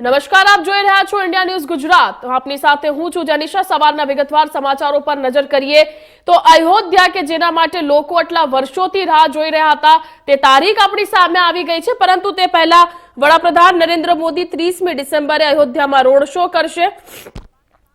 નમસ્કાર, આપ જોઈ રહ્યા છો ઇન્ડિયા ન્યૂઝ ગુજરાત. આપની સાથે હું છું જનિશા. સવારના વિગતવાર સમાચારો પર નજર કરીએ તો અયોધ્યા કે જેના માટે લોકો આટલા વર્ષોથી રાહ જોઈ રહ્યા હતા, તે તારીખ આપણી સામે આવી ગઈ છે. પરંતુ તે પહેલા વડાપ્રધાન નરેન્દ્ર મોદી ત્રીસમી ડિસેમ્બરે અયોધ્યામાં રોડ શો કરશે.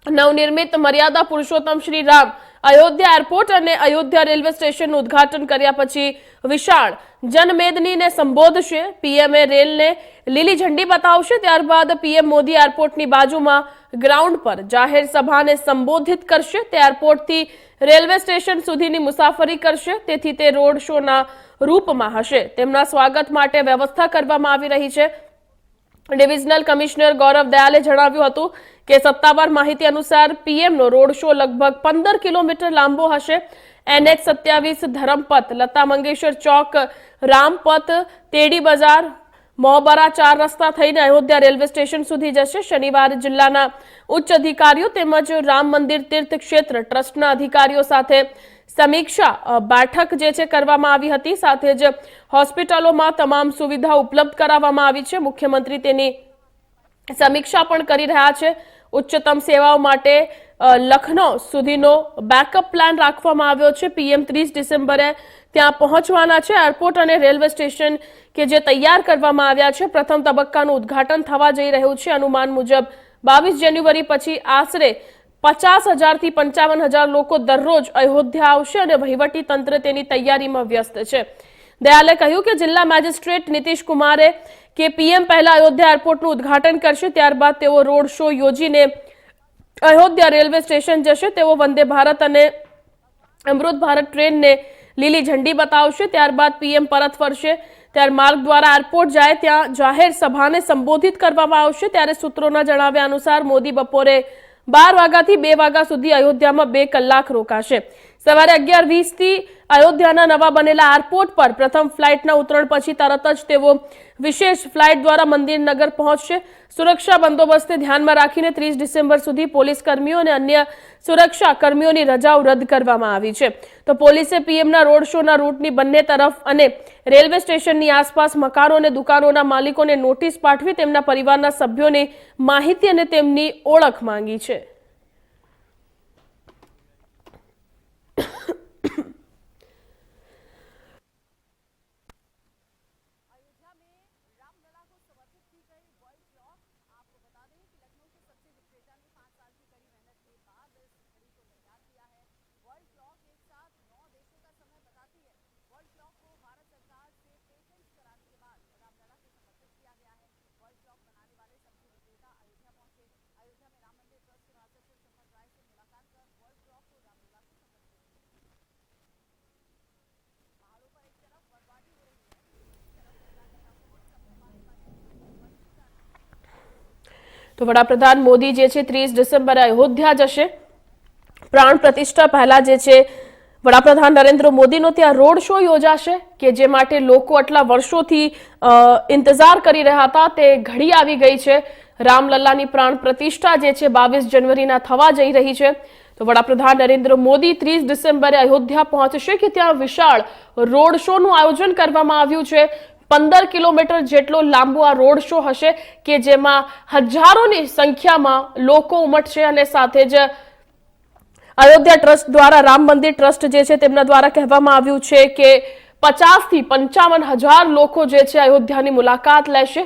નવનિર્મિત મર્યાદા પુરુષોત્તમ શ્રી રામ અયોધ્યા એરપોર્ટ અને અયોધ્યા રેલવે સ્ટેશનનું ઉદ્ઘાટન કર્યા પછી વિશાળ જનમેદનીને સંબોધશે. પીએમએ રેલને લીલી ઝંડી બતાવશે. ત્યારબાદ પીએમ મોદી એરપોર્ટની બાજુમાં ગ્રાઉન્ડ પર જાહેર સભાને સંબોધિત કરશે. તે એરપોર્ટથી રેલવે સ્ટેશન સુધીની મુસાફરી કરશે. તેથી તે રોડ શોના રૂપમાં હશે. તેમના સ્વાગત માટે વ્યવસ્થા કરવામાં આવી રહી છે. ડિવિઝનલ કમિશનર ગૌરવ દયાલે જણાવ્યું હતું કે સત્તાવાર માહિતી અનુસાર પીએમનો રોડ શો લગભગ પંદર કિલોમીટર લાંબો હશે. એનએચ સત્યાવીસ ધરમપથ લતા મંગેશકર ચોક રામપથ તેડી બજાર મોહબરા ચાર રસ્તા થઈને અયોધ્યા રેલવે સ્ટેશન સુધી જશે. શનિવારે જિલ્લાના ઉચ્ચ અધિકારીઓ તેમજ રામ મંદિર તીર્થ ક્ષેત્ર ટ્રસ્ટના અધિકારીઓ સાથે સમીક્ષા બેઠક જે છે કરવામાં આવી હતી. સાથે જ હોસ્પિટલોમાં તમામ સુવિધા ઉપલબ્ધ કરાવવામાં આવી છે. મુખ્યમંત્રી તેની સમીક્ષા પણ કરી રહ્યા છે. ઉચ્ચતમ સેવાઓ માટે લખનૌ સુધીનો બેકઅપ પ્લાન રાખવામાં આવ્યો છે. પીએમ ત્રીસ ડિસેમ્બરે ત્યાં પહોંચવાના છે. એરપોર્ટ અને રેલવે સ્ટેશન કે જે તૈયાર કરવામાં આવ્યા છે, પ્રથમ તબક્કાનું ઉદ્ઘાટન થવા જઈ રહ્યું છે. અનુમાન મુજબ બાવીસ જાન્યુઆરી પછી આશરે પચાસ હજારથી પંચાવન હજાર લોકો દરરોજ અયોધ્યા આવશે અને વહીવટી તંત્ર તેની તૈયારીમાં વ્યસ્ત છે. દયાલે કહ્યું કે જિલ્લા મેજિસ્ટ્રેટ નીતિશ કુમારે કે પીએમ પહેલા અયોધ્યા એરપોર્ટનું ઉદ્ઘાટન કરશે, ત્યારબાદ તેઓ રોડ શો યોજીને અયોધ્યા રેલવે સ્ટેશન જશે. તેઓ વંદે ભારત અને અમૃત ભારત ટ્રેનને લીલી ઝંડી બતાવશે, ત્યારબાદ પીએમ પરત ફરશે. ત્યારે માર્ગ દ્વારા એરપોર્ટ જાય, ત્યાં જાહેર સભાને સંબોધિત કરવામાં આવશે. ત્યારે સૂત્રોના જણાવ્યા અનુસાર, મોદી બપોરે બાર વાગ્યાથી બે વાગ્યા સુધી અયોધ્યામાં બે કલાક રોકાશે. સવારે અગિયાર વીસથી અયોધ્યાના નવા બનેલા એરપોર્ટ પર પ્રથમ ફ્લાઇટના ઉતરણ પછી તરત જ તેઓ વિશેષ ફ્લાઇટ દ્વારા મંદિર નગર પહોંચશે. સુરક્ષા બંદોબસ્તને ધ્યાનમાં રાખીને ત્રીસ ડિસેમ્બર સુધી પોલીસ કર્મીઓ અને અન્ય સુરક્ષા કર્મીઓની રજાઓ રદ કરવામાં આવી છે. તો પોલીસે પીએમના રોડ શોના રૂટની બંને તરફ અને રેલવે સ્ટેશનની આસપાસ મકાનો અને દુકાનોના માલિકોને નોટિસ પાઠવી તેમના પરિવારના સભ્યોની માહિતી અને તેમની ઓળખ માંગી છે. बेटा ने पाँच साल की कड़ी मेहनत के बाद इस घड़ी को तैयार किया है वर्ल्ड क्लॉक एक साथ नौ देशों का समय बताती है वर्ल्ड क्लॉक को તો વડાપ્રધાન મોદી જે છે ત્રીસ ડિસેમ્બરે અયોધ્યા જશે. પ્રાણ પ્રતિષ્ઠા પહેલા જે છે વડાપ્રધાન નરેન્દ્ર મોદીનો ત્યાં રોડ શો યોજાશે કે જે માટે લોકો આટલા વર્ષોથી ઇંતજાર કરી રહ્યા હતા. તે ઘડી આવી ગઈ છે. રામલલ્લાની પ્રાણ પ્રતિષ્ઠા જે છે બાવીસ જનવરીના થવા જઈ રહી છે. તો વડાપ્રધાન નરેન્દ્ર મોદી ત્રીસ ડિસેમ્બરે અયોધ્યા પહોંચશે કે ત્યાં વિશાળ રોડ શોનું આયોજન કરવામાં આવ્યું છે. પંદર કિલોમીટર જેટલો લાંબો આ રોડ શો હશે કે જેમાં હજારોની સંખ્યામાં લોકો ઉમટશે અને સાથે જ અયોધ્યા ટ્રસ્ટ દ્વારા, રામ મંદિર ટ્રસ્ટ જે છે તેમના દ્વારા કહેવામાં આવ્યું છે કે પચાસથી પંચાવન હજાર લોકો જે છે અયોધ્યાની મુલાકાત લેશે.